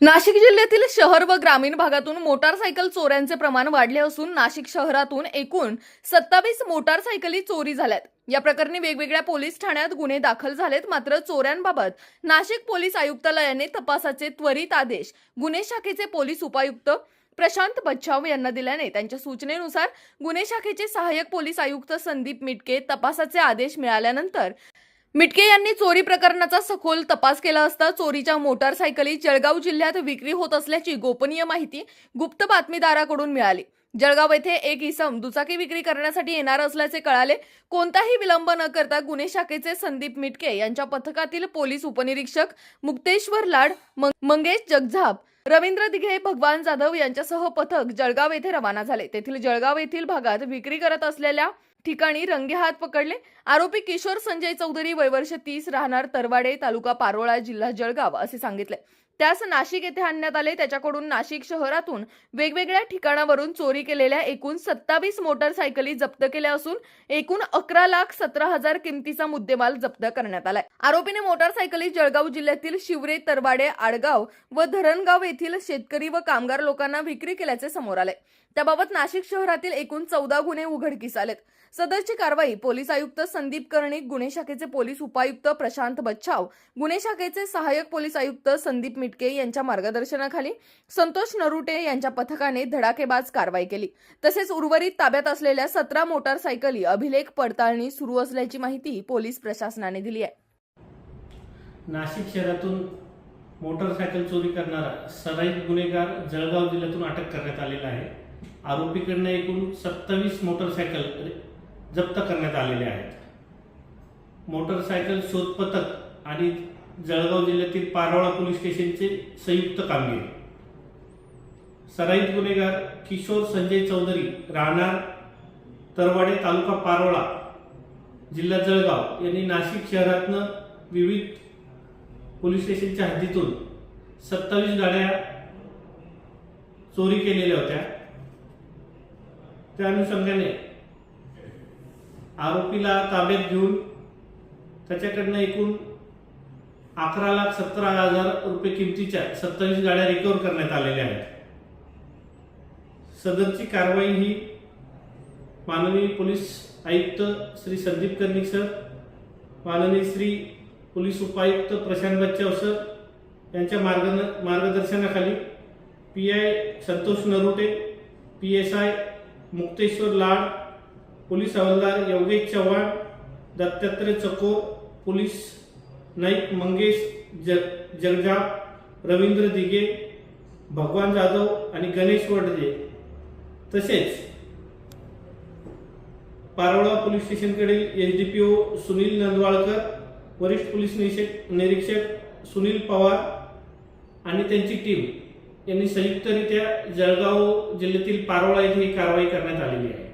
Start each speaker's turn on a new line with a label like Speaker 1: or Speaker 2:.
Speaker 1: नाशिक जिल्ह्यातील शहर व ग्रामीण भागातून मोटारसायकल चोऱ्यांचे प्रमाण वाढले असून नाशिक शहरातून एकूण सत्तावीस मोटारसायकली चोरी झाल्यात. या प्रकरणी वेगवेगळ्या पोलीस ठाण्यात गुन्हे दाखल झालेत मात्र चोऱ्यांबाबत नाशिक पोलीस आयुक्तालयाने तपासाचे त्वरित आदेश गुन्हे शाखेचे पोलीस उपायुक्त प्रशांत बच्छाव यांना दिल्याने त्यांच्या सूचनेनुसार गुन्हे शाखेचे सहाय्यक पोलीस आयुक्त संदीप मिटके तपासाचे आदेश मिळाल्यानंतर मिटके यांनी चोरी प्रकरणाचा सखोल तपास केला असता चोरीच्या मोटारसायकली जळगाव जिल्ह्यात विक्री होत असल्याची गोपनीय माहिती गुप्त बातमीदाराकडून मिळाली. जळगाव येथे एक इसम दुचाकी विक्री करण्यासाठी येणार असल्याचे कळाले. कोणताही विलंब न करता गुन्हे शाखेचे संदीप मिटके यांच्या पथकातील पोलीस उपनिरीक्षक मुक्तेश्वर लाड मंगेश जगझाप रवींद्र दिघे भगवान जाधव यांच्यासह पथक जळगाव येथे रवाना झाले. तेथील जळगाव येथील भागात विक्री करत असलेल्या ठिकाणी रंगेहात पकडले. आरोपी किशोर संजय चौधरी वयवर्ष तीस राहणार तरवाडे तालुका पारोळा जिल्हा जळगाव असे सांगितले. त्यास नाशिक येथे आणण्यात आले. त्याच्याकडून नाशिक शहरातून वेगवेगळ्या ठिकाणावरून चोरी केलेल्या एकूण सत्तावीस मोटारसायकली जप्त केल्या असून एकूण अकरा लाख सतरा हजार किमतीचा मुद्देमाल जप्त करण्यात आलाय. आरोपीने मोटारसायकली जळगाव जिल्ह्यातील शिवरे तरवाडे आडगाव व धरणगाव येथील शेतकरी व कामगार लोकांना विक्री केल्याचे समोर आले. त्याबाबत नाशिक शहरातील एकूण चौदा गुन्हे उघडकीस आलेत. सदरची कारवाई पोलीस आयुक्त संदीप कर्णिक गुन्हे शाखेचे पोलीस उपायुक्त प्रशांत बच्छाव गुन्हे शाखेचे सहाय्यक पोलीस आयुक्त संदीप मिटके यांच्या मार्गदर्शनाखाली संतोष नरुटे यांच्या पथकाने धडाकेबाज कारवाई केली. तसेच उर्वरित ताब्यात असलेल्या सतरा मोटारसायकली अभिलेख पडताळणी सुरू असल्याची माहिती पोलीस प्रशासनाने दिली आहे.
Speaker 2: नाशिक शहरातून मोटरसायकल चोरी करणारा सराईत गुन्हेगार जळगाव जिल्ह्यातून अटक करण्यात आलेला आहे. आरोपीकडनं एकूण सत्तावीस मोटरसायकल जप्त करण्यात आलेले आहेत. मोटरसायकल शोध पथक आणि जळगाव जिल्ह्यातील पारोळा पोलीस स्टेशनचे संयुक्त कामगिरी. सराईत गुन्हेगार किशोर संजय चौधरी राहणार तरवाडे तालुका पारोळा जिल्हा जळगाव यांनी नाशिक शहरातनं विविध पोलीस स्टेशनच्या हद्दीतून सत्तावीस गाड्या चोरी केलेल्या होत्या. त्या अनुषंगाने आरोपीला ताब्यात घेऊन त्याच्याकडनं एकूण अकरा लाख सतरा हजार रुपये किमतीच्या सत्तावीस गाड्या रिकव्हर करण्यात आलेल्या आहेत. सदरची कारवाई ही माननीय पोलीस आयुक्त श्री संदीप कर्णिक सर माननीय श्री पोलीस उपायुक्त प्रशांत बच्चाव सर यांच्या मार्ग मार्गदर्शनाखाली P I Santosh Narote P S I Mukteshwar Lad police हवालदार योगेश चव्हाण दत्तात्रय चकोर पोलीस नाईक मंगेश जग जगजाप रवींद्र दिगे भगवान जाधव आणि गणेश वडजे तसेच Parola police स्टेशनकडील S D P O Sunil Nandwalkar वरिष्ठ पोलीस निरीक्षक निरीक्षक सुनील पवार आणि त्यांची टीम यांनी संयुक्तरित्या जळगाव जिल्ह्यातील पारोळा येथे ही कारवाई करण्यात आलेली आहे.